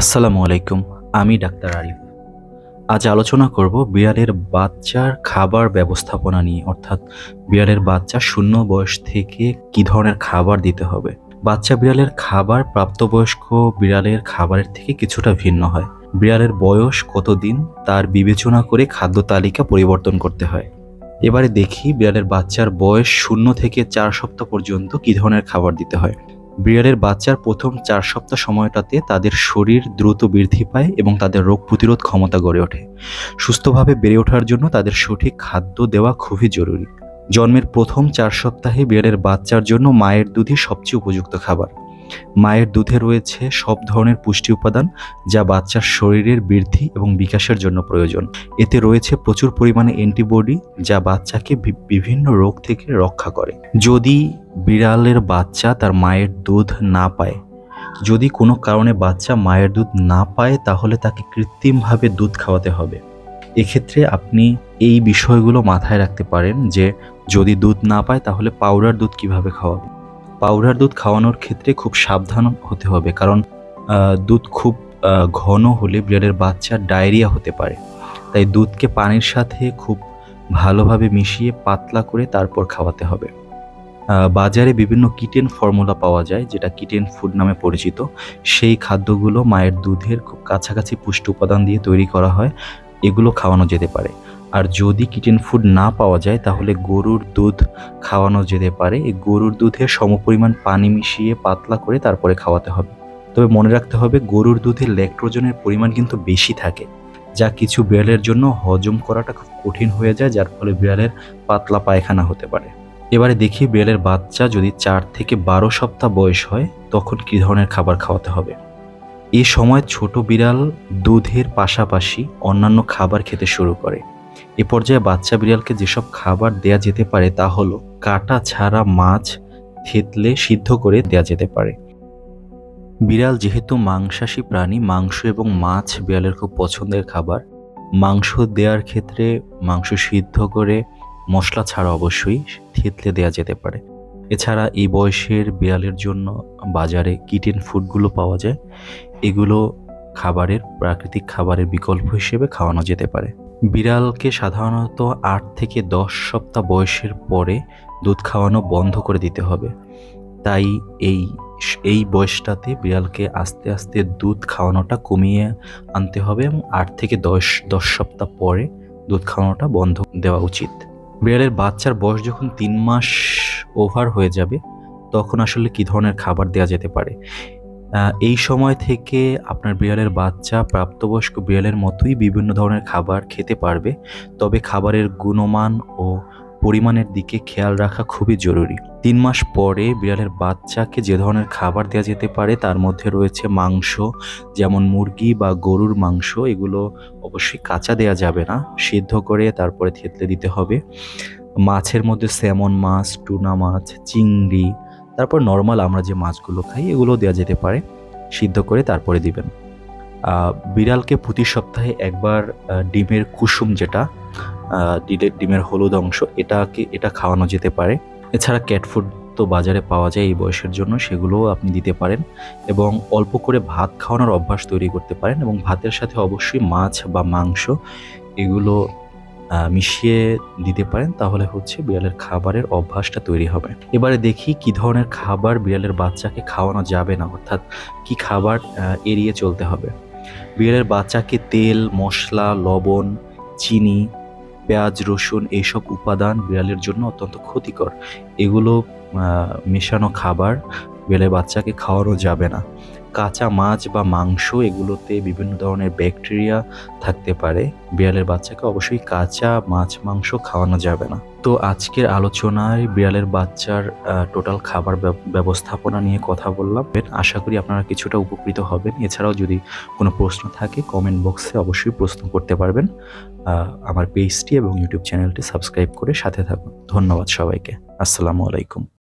আসসালামু আলাইকুম, আমি ডাক্তার আরিফ। আজ আলোচনা করব বিড়ালের বাচ্চার খাবার ব্যবস্থাপনা নিয়ে, অর্থাৎ বিড়ালের বাচ্চা শূন্য বয়স থেকে কী ধরনের খাবার দিতে হবে। বাচ্চা বিড়ালের খাবার প্রাপ্তবয়স্ক বিড়ালের খাবারের থেকে কিছুটা ভিন্ন হয়। বিড়ালের বয়স কতদিন তার বিবেচনা করে খাদ্য তালিকা পরিবর্তন করতে হয়। এবারে দেখি বিড়ালের বাচ্চার বয়স শূন্য থেকে চার সপ্তাহ পর্যন্ত কী ধরনের খাবার দিতে হয়। বিড়ালের বাচ্চার প্রথম চার সপ্তাহ সময়টাতে তাদের শরীর দ্রুত বৃদ্ধি পায় এবং তাদের রোগ প্রতিরোধ ক্ষমতা গড়ে ওঠে। সুস্থভাবে বেড়ে ওঠার জন্য তাদের সঠিক খাদ্য দেওয়া খুবই জরুরি। জন্মের প্রথম চার সপ্তাহে বিড়ালের বাচ্চার জন্য মায়ের দুধই সবচেয়ে উপযুক্ত খাবার। মায়ের দুধে রয়েছে সব ধরনের পুষ্টি উপাদান যা বাচ্চার শরীরের বৃদ্ধি এবং বিকাশের জন্য প্রয়োজন। এতে রয়েছে প্রচুর পরিমাণে অ্যান্টিবডি যা বাচ্চাকে বিভিন্ন রোগ থেকে রক্ষা করে। যদি বিড়ালের বাচ্চা তার মায়ের দুধ না পায়, যদি কোনো কারণে বাচ্চা মায়ের দুধ না পায়, তাহলে তাকে কৃত্রিমভাবে দুধ খাওয়াতে হবে। এক্ষেত্রে আপনি এই বিষয়গুলো মাথায় রাখতে পারেন যে, যদি দুধ না পায়, তাহলে পাউডার দুধ কীভাবে খাওয়াবে পাউডার দুধ খাওয়ানোর ক্ষেত্রে খুব সাবধান হতে হবে, কারণ দুধ খুব ঘন হলে বিড়ালের বাচ্চার ডায়রিয়া হতে পারে। তাই দুধকে পানির সাথে খুব ভালোভাবে মিশিয়ে পাতলা করে তারপর খাওয়াতে হবে। বাজারে বিভিন্ন কিটেন ফর্মুলা পাওয়া যায়, যেটা কিটেন ফুড নামে পরিচিত। সেই খাদ্যগুলো মায়ের দুধের খুব কাছাকাছি পুষ্টি উপাদান দিয়ে তৈরি করা হয়, এগুলো খাওয়ানো যেতে পারে। আর যদি কিটেন ফুড না পাওয়া যায়, তাহলে গরুর দুধ খাওয়ানো যেতে পারে। এই গরুর দুধে সমপরিমাণ পানি মিশিয়ে পাতলা করে তারপরে খাওয়াতে হবে। তবে মনে রাখতে হবে, গরুর দুধে ল্যাক্টোজেনের পরিমাণ কিন্তু বেশি থাকে, যা কিছু বিড়ালের জন্য হজম করাটা খুব কঠিন হয়ে যায়, যার ফলে বিড়ালের পাতলা পায়খানা হতে পারে। এবারে দেখি বিড়ালের বাচ্চা যদি চার থেকে বারো সপ্তাহ বয়স হয়, তখন কী ধরনের খাবার খাওয়াতে হবে? এ সময় ছোট বিড়াল দুধের পাশাপাশি অন্যান্য খাবার খেতে শুরু করে। এ পর্যায়ে বাচ্চা বিড়ালকে যেসব খাবার দেয়া যেতে পারে তা হলো কাটা, ছাড়া মাছ থেতলে সিদ্ধ করে দেয়া যেতে পারে। বিড়াল যেহেতু মাংসাশী প্রাণী, মাংস এবং মাছ বিড়ালের খুব পছন্দের খাবার। মাংস দেওয়ার ক্ষেত্রে মাংস সিদ্ধ করে মশলা ছাড়া অবশ্যই থেতলে দেওয়া যেতে পারে। এছাড়া এই বয়সের বিড়ালের জন্য বাজারে কিটেন ফুডগুলো পাওয়া যায়। এগুলো খাবারের, প্রাকৃতিক খাবারের বিকল্প হিসেবে খাওয়ানো যেতে পারে। বিড়ালকে সাধারণত আট থেকে দশ সপ্তাহ বয়সের পরে দুধ খাওয়ানো বন্ধ করে দিতে হবে। তাই এই এই বয়সটাতে বিড়ালকে আস্তে আস্তে দুধ খাওয়ানোটা কমিয়ে আনতে হবে এবং আট থেকে দশ দশ সপ্তাহ পরে দুধ খাওয়ানোটা বন্ধ দেওয়া উচিত। বিড়ালের বাচ্চার বয়স যখন তিন মাস ওভার হয়ে যাবে, তখন আসলে কী ধরনের খাবার দেওয়া যেতে পারে? এই সময় থেকে আপনার বিড়ালের বাচ্চা প্রাপ্তবয়স্ক বিড়ালের মতোই বিভিন্ন ধরনের খাবার খেতে পারবে। তবে খাবারের গুণমান ও পরিমাণের দিকে খেয়াল রাখা খুবই জরুরি। তিন মাস পরে বিড়ালের বাচ্চাকে যে ধরনের খাবার দেওয়া যেতে পারে, তার মধ্যে রয়েছে মাংস, যেমন মুরগি বা গরুর মাংস। এগুলো অবশ্যই কাঁচা দেওয়া যাবে না, সিদ্ধ করে তারপরে থেতলে দিতে হবে। মাছের মধ্যে স্যামন মাছ, টুনা মাছ, চিংড়ি তারপর নর্মাল আমরা যে মাছগুলো খাই এগুলো দেওয়া যেতে পারে। সিদ্ধ করে তারপরে দিবেন। বিড়ালকে প্রতি সপ্তাহে একবার ডিমের কুসুম যেটা ডিলের ডিমের হলুদ অংশ, এটাকে, এটা খাওয়ানো যেতে পারে। এছাড়া ক্যাটফুড তো বাজারে পাওয়া যায় এই বয়সের জন্য, সেগুলোও আপনি দিতে পারেন এবং অল্প করে ভাত খাওয়ানোর অভ্যাস তৈরি করতে পারেন এবং ভাতের সাথে অবশ্যই মাছ বা মাংস, এগুলো মিশিয়ে দিতে পারেন, তাহলে হচ্ছে বিড়ালের খাবারের অভ্যাসটা তৈরি হবে। এবারে দেখি কি ধরনের খাবার বিড়ালের বাচ্চাকে খাওয়ানো যাবে না, অর্থাৎ কি খাবার এড়িয়ে চলতে হবে। বিড়ালের বাচ্চাকে তেল, মশলা, লবণ, চিনি, পেঁয়াজ, রসুন এইসব উপাদান বিড়ালের জন্য অত্যন্ত ক্ষতিকর। এগুলো মেশানো খাবার বিড়ালের বাচ্চাকে খাওয়ানো যাবে না। কাঁচা মাছ বা মাংস এগুলোতে বিভিন্ন ধরনের ব্যাকটেরিয়া থাকতে পারে। বিড়ালের বাচ্চাকে অবশ্যই কাঁচা মাছ, মাংস খাওয়ানো যাবে না। তো আজকের আলোচনায় বিড়ালের বাচ্চার টোটাল খাবার ব্যব- ব্যবস্থাপনা নিয়ে কথা বললাম। আশা করি আপনারা কিছুটা উপকৃত হবেন। এছাড়াও যদি কোনো প্রশ্ন থাকে কমেন্ট বক্সে অবশ্যই প্রশ্ন করতে পারবেন। আমার পেজটি এবং ইউটিউব চ্যানেলটি সাবস্ক্রাইব করে সাথে থাকুন। ধন্যবাদ সবাইকে। আসসালামু আলাইকুম।